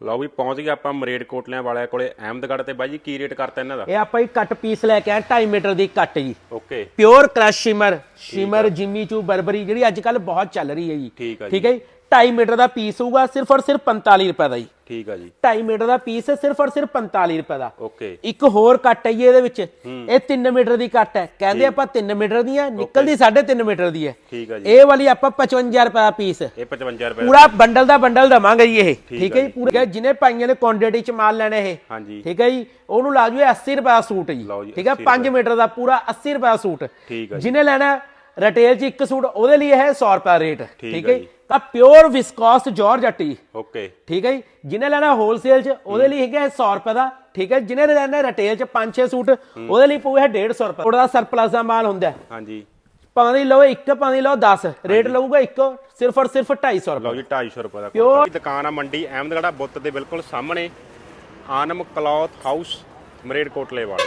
ਲਓ ਵੀ ਪਹੁੰਚ ਗਏ ਆਪਾਂ ਮਰੇਡ ਕੋਟਲਿਆਂ ਵਾਲਿਆਂ ਕੋਲੇ ਅਹਿਮਦਗੜ੍ਹ ਤੇ ਬਾਈ ਜੀ ਕੀ ਰੇਟ ਕਰਤਾ ਇਹਨਾਂ ਦਾ? ਇਹ ਆਪਾਂ ਹੀ ਕੱਟ ਪੀਸ ਲੈ ਕੇ ਆਏ 2.5 ਮੀਟਰ ਦੀ ਕੱਟ ਜੀ। Okay pure crush shimmer shimmer Jimmy Choo Burberry ਜਿਹੜੀ ਅੱਜ ਕੱਲ ਬਹੁਤ ਚੱਲ ਰਹੀ ਹੈ ਜੀ। ਠੀਕ ਆ ਜੀ। ਠੀਕ ਹੈ ਜੀ? 2.5 ਮੀਟਰ ਦਾ ਪੀਸ ਹੋਊਗਾ ਸਿਰਫ ਔਰ ਸਿਰਫ 45 ਰੁਪਏ ਦਾ ਜੀ। ਠੀਕ ਆ ਜੀ। 2.5 ਮੀਟਰ ਦਾ ਪੀਸ ਹੈ ਸਿਰਫ ਔਰ ਸਿਰਫ 45 ਰੁਪਏ ਦਾ। ਓਕੇ। ਇੱਕ ਹੋਰ ਕੱਟ ਹੈ ਜੀ ਇਹਦੇ ਵਿੱਚ। ਇਹ 3 ਮੀਟਰ ਦੀ ਕੱਟ ਹੈ। ਕਹਿੰਦੇ ਆਪਾਂ 3 ਮੀਟਰ ਦੀ ਹੈ ਨਿਕਲਦੀ 3.5 ਮੀਟਰ ਦੀ ਹੈ। ਠੀਕ ਆ ਜੀ। ਇਹ ਵਾਲੀ ਆਪਾਂ 55 ਰੁਪਏ ਦਾ ਪੀਸ। ਇਹ 55 ਰੁਪਏ ਦਾ। ਪੂਰਾ ਬੰਡਲ ਦਾ ਬੰਡਲ ਦਵਾਂਗੇ ਜੀ ਇਹ। ਠੀਕ ਹੈ ਜੀ? ਪੂਰਾ ਜਿਹਨੇ ਪਾਈਆਂ ਨੇ ਕੁਆਂਟੀਟੀ ਚ ਮਾਲ ਲੈਣਾ ਇਹ। ਹਾਂਜੀ। ਠੀਕ ਹੈ ਜੀ? ਉਹਨੂੰ ਲਾ ਜੂ 80 ਰੁਪਏ ਦਾ ਸੂਟ ਜੀ। ਠੀਕ ਹੈ? 80 5 ਮੀਟਰ ਦਾ ਪੂਰਾ 80 ਰੁਪਏ ਦਾ ਸੂਟ। ਜਿਹਨੇ ਲੈਣਾ ਰਿਟੇਲ 'ਚ ਇੱਕ ਸੂਟ ਉਹਦੇ ਲਈ ਹੈ 100 ਰੁਪਏ ਰੇਟ। ਠੀਕ ਹੈ ਤਾਂ ਪਿਓਰ ਵਿਸਕੋਸ ਜਾਰਜਟ ਓਕੇ। ਠੀਕ ਹੈ ਜੀ। ਜਿਹਨੇ ਲੈਣਾ ਹੋਲਸੇਲ 'ਚ ਉਹਦੇ ਲਈ ਹੈਗਾ 100 ਰੁਪਏ ਦਾ। ਠੀਕ ਹੈ ਜਿਹਨੇ ਲੈਣਾ ਰਿਟੇਲ 'ਚ 5-6 ਸੂਟ ਉਹਦੇ ਲਈ ਪਊ ਹੈ 150 ਰੁਪਏ। ਉਹਦਾ ਸਰਪਲਸ ਦਾ ਮਾਲ ਹੁੰਦਾ। ਹਾਂਜੀ। ਦੀ ਲਓ ਇੱਕ ਦੀ ਲਓ 10 ਰੇਟ ਲਊਗਾ ਇੱਕ ਸਿਰਫ ਔਰ ਸਿਰਫ 250 ਰੁਪਏ। ਲਓ ਜੀ 250 ਰੁਪਏ ਦਾ ਕੁੜਤਾ। ਦੁਕਾਨ ਆ ਮੰਡੀ ਅਹਿਮਦਗੜ੍ਹ ਬੁੱਤ ਦੇ ਬਿਲਕੁਲ ਸਾਹਮਣੇ ਆਨਮ ਕਲੌਥ ਹਾਊਸ ਮਰੇਡ ਕੋਟਲੇ ਵਾਲੇ।